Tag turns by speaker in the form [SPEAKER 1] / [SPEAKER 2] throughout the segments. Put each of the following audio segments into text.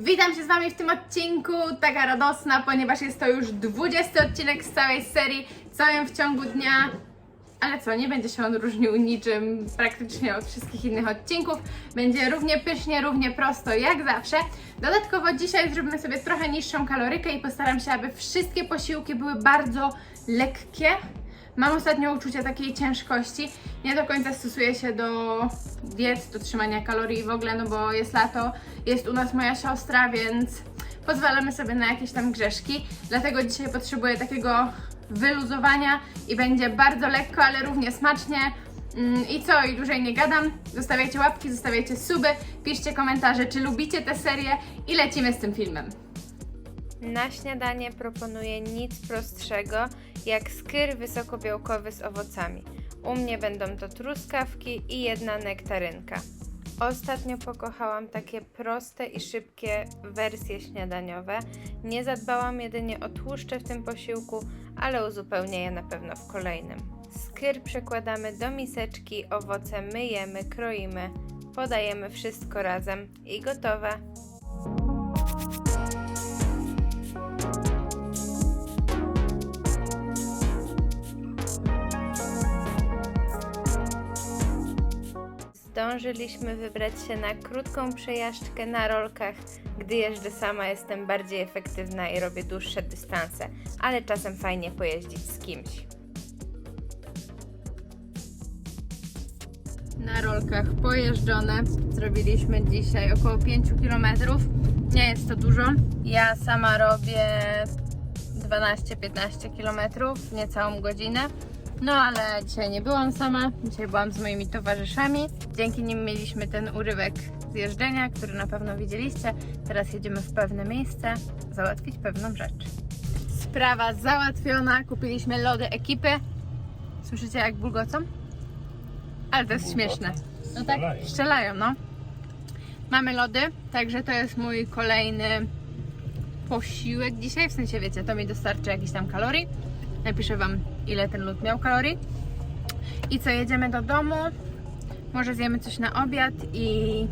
[SPEAKER 1] Witam się z Wami w tym odcinku, taka radosna, ponieważ jest to już 20 odcinek z całej serii, całym w ciągu dnia. Ale co, nie będzie się on różnił niczym praktycznie od wszystkich innych odcinków. Będzie równie pysznie, równie prosto jak zawsze. Dodatkowo dzisiaj zrobimy sobie trochę niższą kalorykę i postaram się, aby wszystkie posiłki były bardzo lekkie. Mam ostatnio uczucie takiej ciężkości. Nie do końca stosuję się do diet, do trzymania kalorii w ogóle, no bo jest lato, jest u nas moja siostra, więc pozwalamy sobie na jakieś tam grzeszki. Dlatego dzisiaj potrzebuję takiego wyluzowania i będzie bardzo lekko, ale równie smacznie. Mm, I co, i dłużej nie gadam. Zostawiajcie łapki, zostawiajcie suby, piszcie komentarze, czy lubicie tę serię i lecimy z tym filmem.
[SPEAKER 2] Na śniadanie proponuję nic prostszego jak skyr wysokobiałkowy z owocami. U mnie będą to truskawki i jedna nektarynka. Ostatnio pokochałam takie proste i szybkie wersje śniadaniowe. Nie zadbałam jedynie o tłuszcze w tym posiłku, ale uzupełnię je na pewno w kolejnym. Skyr przekładamy do miseczki, owoce myjemy, kroimy, podajemy wszystko razem i gotowe. Zdążyliśmy wybrać się na krótką przejażdżkę na rolkach. Gdy jeżdżę sama, jestem bardziej efektywna i robię dłuższe dystanse, ale czasem fajnie pojeździć z kimś.
[SPEAKER 1] Na rolkach pojeżdżone. Zrobiliśmy dzisiaj około 5 km. Nie jest to dużo. Ja sama robię 12-15 km, niecałą godzinę. No ale dzisiaj nie byłam sama, dzisiaj byłam z moimi towarzyszami. Dzięki nim mieliśmy ten urywek zjeżdżenia, który na pewno widzieliście. Teraz jedziemy w pewne miejsce załatwić pewną rzecz. Sprawa załatwiona, kupiliśmy lody ekipy. Słyszycie jak bulgocą? Ale to jest śmieszne. No tak,
[SPEAKER 3] Strzelają.
[SPEAKER 1] no. Mamy lody, także to jest mój kolejny posiłek dzisiaj. W sensie, wiecie, to mi dostarczy jakichś tam kalorii. Napiszę Wam, ile ten lód miał kalorii. I co, jedziemy do domu. Może zjemy coś na obiad i...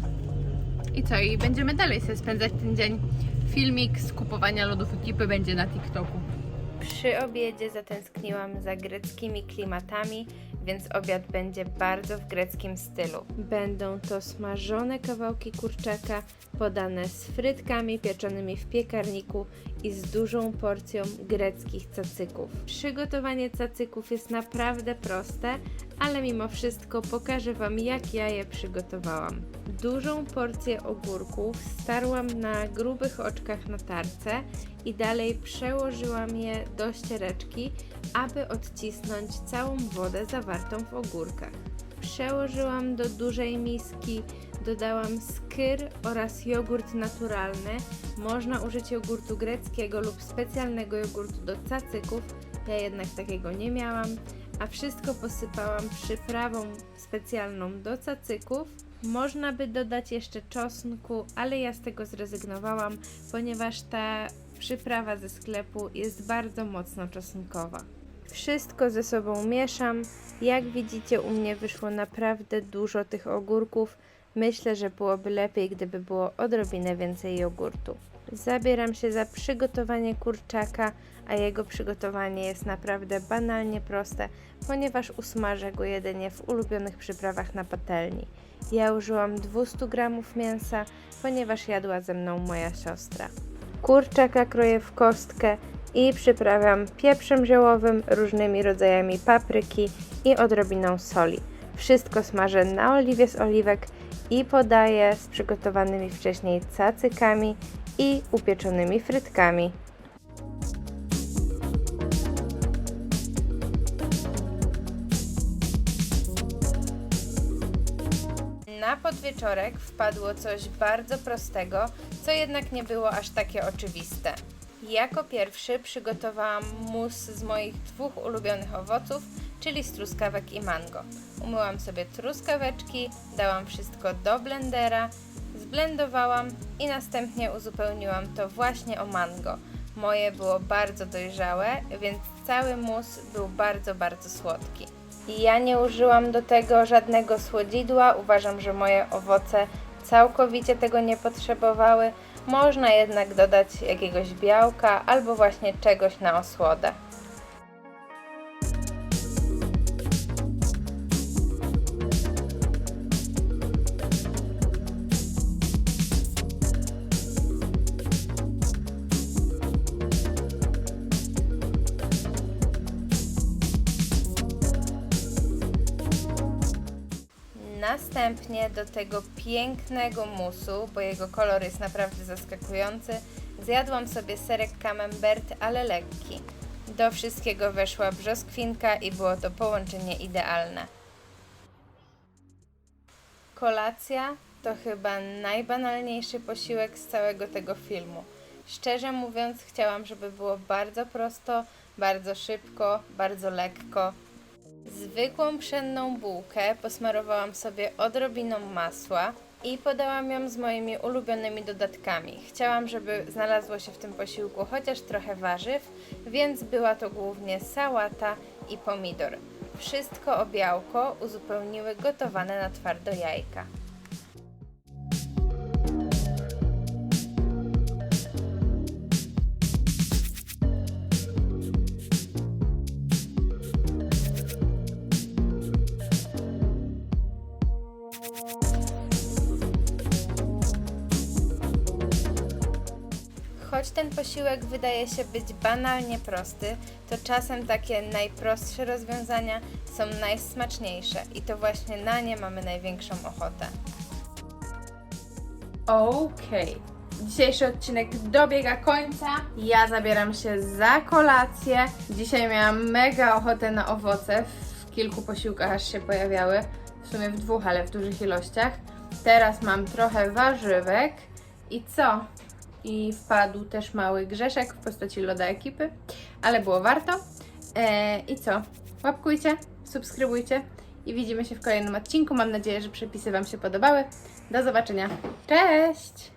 [SPEAKER 1] I co, i będziemy dalej sobie spędzać ten dzień. Filmik z kupowania lodów ekipy będzie na TikToku.
[SPEAKER 2] Przy obiedzie zatęskniłam za greckimi klimatami, więc obiad będzie bardzo w greckim stylu. Będą to smażone kawałki kurczaka, podane z frytkami pieczonymi w piekarniku i z dużą porcją greckich cacyków. Przygotowanie cacyków jest naprawdę proste, ale mimo wszystko pokażę Wam, jak ja je przygotowałam. Dużą porcję ogórków starłam na grubych oczkach na tarce i dalej przełożyłam je do ściereczki, aby odcisnąć całą wodę zawartą w ogórkach. Przełożyłam do dużej miski, dodałam skyr oraz jogurt naturalny. Można użyć jogurtu greckiego lub specjalnego jogurtu do cacyków, ja jednak takiego nie miałam, a wszystko posypałam przyprawą specjalną do cacyków. Można by dodać jeszcze czosnku, ale ja z tego zrezygnowałam, ponieważ ta przyprawa ze sklepu jest bardzo mocno czosnkowa. Wszystko ze sobą mieszam. Jak widzicie, u mnie wyszło naprawdę dużo tych ogórków. Myślę, że byłoby lepiej, gdyby było odrobinę więcej jogurtu. Zabieram się za przygotowanie kurczaka, a jego przygotowanie jest naprawdę banalnie proste, ponieważ usmażę go jedynie w ulubionych przyprawach na patelni. Ja użyłam 200 g mięsa, ponieważ jadła ze mną moja siostra. Kurczaka kroję w kostkę i przyprawiam pieprzem ziołowym, różnymi rodzajami papryki i odrobiną soli. Wszystko smażę na oliwie z oliwek i podaję z przygotowanymi wcześniej cacykami i upieczonymi frytkami. Na podwieczorek wpadło coś bardzo prostego, co jednak nie było aż takie oczywiste. Jako pierwszy przygotowałam mus z moich dwóch ulubionych owoców, czyli z truskawek i mango. Umyłam sobie truskaweczki, dałam wszystko do blendera, zblendowałam i następnie uzupełniłam to właśnie o mango. Moje było bardzo dojrzałe, więc cały mus był bardzo, bardzo słodki. I ja nie użyłam do tego żadnego słodzidła. Uważam, że moje owoce całkowicie tego nie potrzebowały, Można jednak dodać jakiegoś białka albo właśnie czegoś na osłodę. Następnie do tego pięknego musu, bo jego kolor jest naprawdę zaskakujący, zjadłam sobie serek camembert, ale lekki. Do wszystkiego weszła brzoskwinka i było to połączenie idealne. Kolacja to chyba najbanalniejszy posiłek z całego tego filmu. Szczerze mówiąc, chciałam, żeby było bardzo prosto, bardzo szybko, bardzo lekko. Zwykłą pszenną bułkę posmarowałam sobie odrobiną masła i podałam ją z moimi ulubionymi dodatkami. Chciałam, żeby znalazło się w tym posiłku chociaż trochę warzyw, więc była to głównie sałata i pomidor. Wszystko o białko uzupełniły gotowane na twardo jajka. Choć ten posiłek wydaje się być banalnie prosty, to czasem takie najprostsze rozwiązania są najsmaczniejsze i to właśnie na nie mamy największą ochotę.
[SPEAKER 1] Okej. Dzisiejszy odcinek dobiega końca. Ja zabieram się za kolację. Dzisiaj miałam mega ochotę na owoce. W kilku posiłkach aż się pojawiały. W sumie w dwóch, ale w dużych ilościach. Teraz mam trochę warzywek. I co? I wpadł też mały grzeszek w postaci loda ekipy, ale było warto. Eee, I co? Łapkujcie, subskrybujcie i widzimy się w kolejnym odcinku. Mam nadzieję, że przepisy Wam się podobały. Do zobaczenia. Cześć!